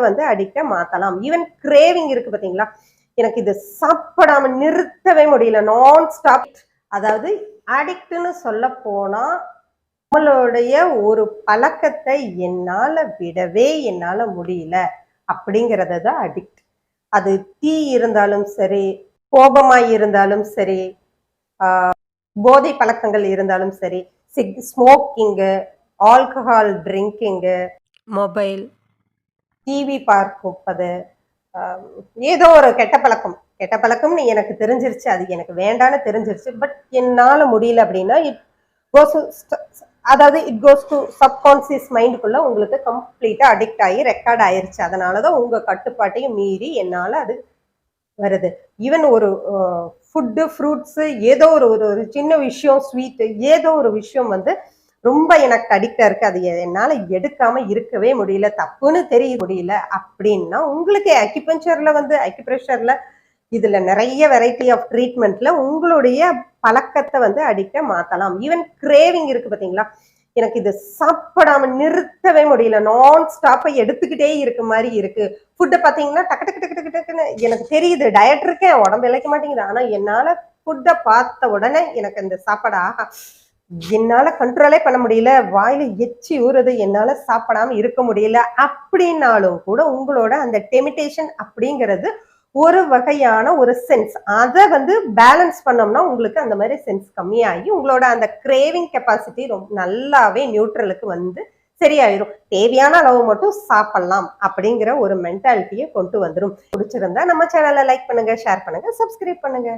வந்து அடிக்ட மாத்தலாம். Even craving இருக்கு பாத்தீங்களா? எனக்கு இது சாப்பிடாம நிறுத்தவே முடியல. நான் ஸ்டாப் அதாவது அடிக்ட்னு சொல்ல போனா நம்மளுடைய ஒரு பழக்கத்தை என்னால விடவே என்னால முடியல அப்படிங்கறது தான் அடிக்ட் அது தீ இருந்தாலும் சரி கோபமாய் இருந்தாலும் சரி ஆஹ் போதை பழக்கங்கள் இருந்தாலும் சரி sick smoking alcohol drinking mobile TV பார்ப்பது ஏதோ ஒரு கெட்ட பழக்கம். கெட்ட பழக்கம்னு எனக்கு தெரிஞ்சிருச்சு. அது எனக்கு வேண்டான்னு தெரிஞ்சிருச்சு. பட் என்னால் முடியல அப்படின்னா இட் கோஸ் அதாவது இட் கோஸ் டு சப்கான்சியஸ் மைண்டுக்குள்ளே உங்களுக்கு கம்ப்ளீட்டாக அடிக்ட் ஆகி ரெக்கார்ட் ஆயிருச்சு. அதனாலதான் உங்கள் கட்டுப்பாட்டையும் மீறி என்னால் அது வருது. ஈவன் ஒரு ஃபுட்டு ஃப்ரூட்ஸு ஏதோ ஒரு ஒரு ஒரு சின்ன விஷயம் ஸ்வீட்டு ஏதோ ஒரு விஷயம் வந்து ரொம்ப எனக்கு அடிக்டா இருக்கு. அது என்னால் என்னால எடுக்காம இருக்கவே முடியல. தப்புன்னு தெரிய முடியல. அப்படின்னா உங்களுக்கு அக்கிபஞ்சர்ல வந்து அக்யூப்ரெஷர்ல இதுல நிறைய வெரைட்டி ஆஃப் ட்ரீட்மெண்ட்ல உங்களுடைய பழக்கத்தை வந்து அடிக்க மாத்தலாம். ஈவன் கிரேவிங் இருக்கு பாத்தீங்களா? எனக்கு இது சாப்பிடாம நிறுத்தவே முடியல. நான் ஸ்டாப்பை எடுத்துக்கிட்டே இருக்க மாதிரி இருக்கு. ஃபுட்டை பார்த்தீங்கன்னா டக்கு டக்கு டக்கு டக்கு டக்குன்னு எனக்கு தெரியுது. டயட் இருக்கேன். உடம்பு இழைக்க மாட்டேங்குது. ஆனா என்னால ஃபுட்டை பார்த்த உடனே எனக்கு இந்த சாப்பாடு ஆகா. என்னால கண்ட்ரோலே பண்ண முடியல. வாயில எச்சி ஊறுறது என்னால சாப்பிடாம இருக்க முடியல. அப்படின்னாலும் கூட உங்களோட அந்த டெமிடேஷன் அப்படிங்கிறது ஒரு வகையான ஒரு சென்ஸ் அதை வந்து பேலன்ஸ் பண்ணோம்னா உங்களுக்கு அந்த மாதிரி சென்ஸ் கம்மியாகி உங்களோட அந்த கிரேவிங் கெப்பாசிட்டி ரொம்ப நல்லாவே நியூட்ரலுக்கு வந்து சரியாயிரும். தேவையான அளவு மட்டும் சாப்பிடலாம் அப்படிங்கிற ஒரு மென்டாலிட்டியை கொண்டு வந்துடும் பிடிச்சிருந்தா நம்ம சேனலை லைக் பண்ணுங்க ஷேர் பண்ணுங்க சப்ஸ்கிரைப் பண்ணுங்க.